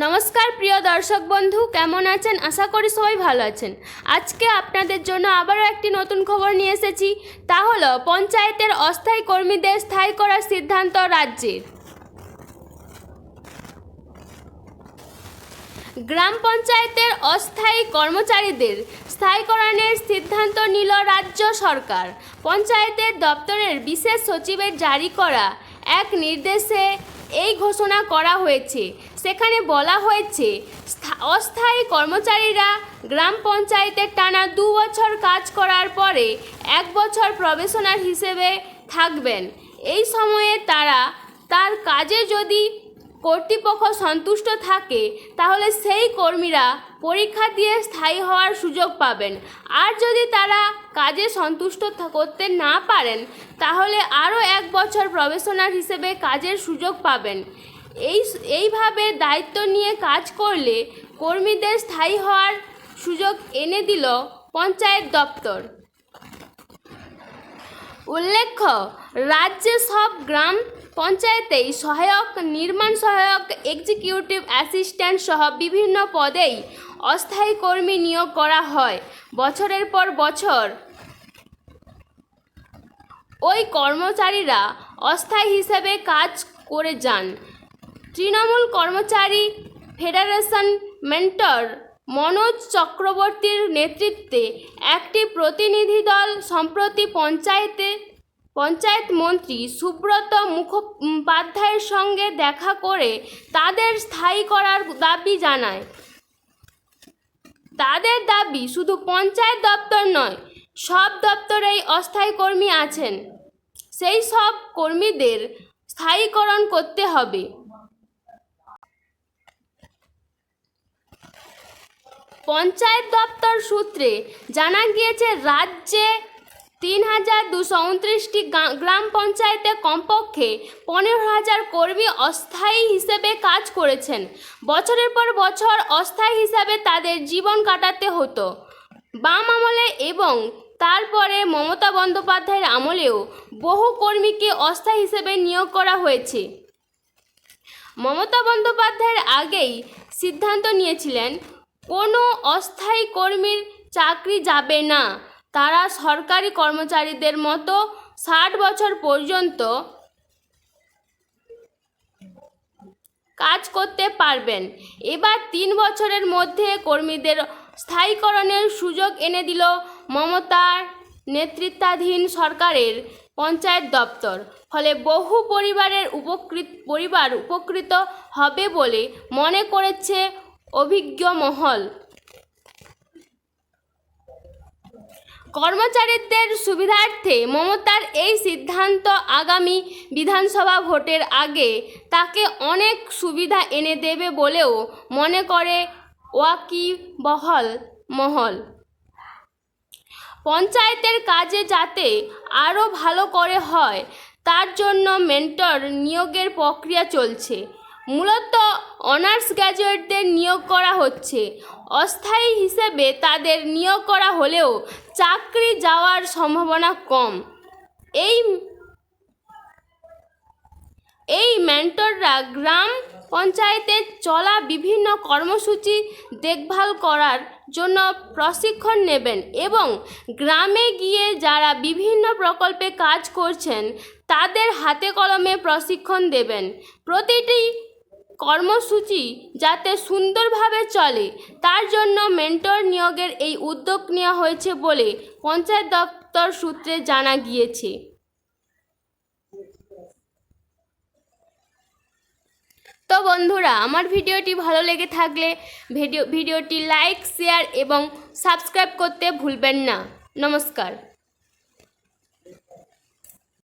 নমস্কার, প্রিয় দর্শক বন্ধু, কেমন আছেন? আশা করি সবাই ভালো আছেন। আজকে আপনাদের জন্য আবারও একটি নতুন খবর নিয়ে এসেছি। তা হলো, পঞ্চায়েতের অস্থায়ী কর্মীদের স্থায়ী করার সিদ্ধান্ত রাজ্যের। গ্রাম পঞ্চায়েতের অস্থায়ী কর্মচারীদের স্থায়ীকরণের সিদ্ধান্ত নিল রাজ্য সরকার। পঞ্চায়েতের দপ্তরের বিশেষ সচিবের জারি করা এক নির্দেশে এই ঘোষণা করা হয়েছে। সেখানে বলা হয়েছে অস্থায়ী কর্মচারীরা গ্রাম পঞ্চায়েতের টানা দু বছর কাজ করার পরে এক বছর প্রবেশনার হিসেবে থাকবেন। এই সময়ে তারা তার কাজে যদি কর্তৃপক্ষ সন্তুষ্ট থাকে, তাহলে সেই কর্মীরা পরীক্ষা দিয়ে স্থায়ী হওয়ার সুযোগ পাবেন। আর যদি তারা কাজে সন্তুষ্ট করতে না পারেন, তাহলে আরও এক বছর প্রবেশনার হিসেবে কাজের সুযোগ পাবেন। এই এইভাবে দায়িত্ব নিয়ে কাজ করলে কর্মীদের স্থায়ী হওয়ার সুযোগ এনে দিল পঞ্চায়েত দপ্তর। উল্লেখ্য, রাজ্যে সব গ্রাম পঞ্চায়েতেই সহায়ক, নির্মাণ সহায়ক এক্সিকিউটিভ অ্যাসিস্ট্যান্ট সহ বিভিন্ন পদেই অস্থায়ী কর্মী নিয়োগ করা হয় বছরের পর বছর। ওই কর্মচারীরা অস্থায়ী হিসেবে কাজ করে যান। তৃণমূল কর্মচারী ফেডারেশন মেন্টর মনোজ চক্রবর্তীর নেতৃত্বে একটি প্রতিনিধি দল সম্প্রতি পঞ্চায়েতে পঞ্চায়েত মন্ত্রী সুব্রত মুখোপাধ্যায়ের সঙ্গে দেখা করে তাদের স্থায়ী করার দাবি জানায়। তাদের দাবি শুধু পঞ্চায়েত দপ্তর নয়, সব দপ্তরেই অস্থায়ী কর্মী আছেন। সেই সব কর্মীদের স্থায়ীকরণ করতে হবে। পঞ্চায়েত দপ্তর সূত্রে জানা গিয়েছে, রাজ্যে তিন হাজার দুশো উনত্রিশটি গ্রাম পঞ্চায়েতে কমপক্ষে পনেরো হাজার কর্মী অস্থায়ী হিসেবে কাজ করেছেন। বছরের পর বছর অস্থায়ী হিসাবে তাদের জীবন কাটাতে হতো। বাম আমলে এবং তারপরে মমতা বন্দ্যোপাধ্যায়ের আমলেও বহু কর্মীকে অস্থায়ী হিসেবে নিয়োগ করা হয়েছে। মমতা বন্দ্যোপাধ্যায়ের আগেই সিদ্ধান্ত নিয়েছিলেন, কোনো অস্থায়ী কর্মীর চাকরি যাবে না। তারা সরকারি কর্মচারীদের মতো ষাট বছর পর্যন্ত কাজ করতে পারবেন। এবার তিন বছরের মধ্যে কর্মীদের স্থায়ীকরণের সুযোগ এনে দিল মমতার নেতৃত্বাধীন সরকারের পঞ্চায়েত দপ্তর। ফলে বহু পরিবারের উপকৃত, পরিবার উপকৃত হবে বলে মনে করেছে অভিজ্ঞ মহল। কর্মচারীদের সুবিধার্থে মমতার এই সিদ্ধান্ত আগামী বিধানসভা ভোটের আগে তাকে অনেক সুবিধা এনে দেবে বলেও মনে করে ওয়াকিবহল মহল। পঞ্চায়েতের কাজে যাতে আরও ভালো করে হয়, তার জন্য মেন্টর নিয়োগের প্রক্রিয়া চলছে। মূলত অনার্স গ্র্যাজুয়েটদের নিয়োগ করা হচ্ছে। অস্থায়ী হিসেবে তাদের নিয়োগ করা হলেও চাকরি যাওয়ার সম্ভাবনা কম। এই এই মেন্টররা গ্রাম পঞ্চায়েতে চলা বিভিন্ন কর্মসূচি দেখভাল করার জন্য প্রশিক্ষণ নেবেন এবং গ্রামে গিয়ে যারা বিভিন্ন প্রকল্পে কাজ করছেন তাদের হাতে কলমে প্রশিক্ষণ দেবেন। প্রতিটি কর্মসূচি যাতে সুন্দরভাবে চলে, তার জন্য মেন্টর নিয়োগের এই উদ্যোগ নেওয়া হয়েছে বলে পঞ্চায়েত দপ্তর সূত্রে জানা গিয়েছে। তো বন্ধুরা, আমার ভিডিওটি ভালো লেগে থাকলে ভিডিও, ভিডিওটি লাইক, শেয়ার এবং সাবস্ক্রাইব করতে ভুলবেন না। নমস্কার।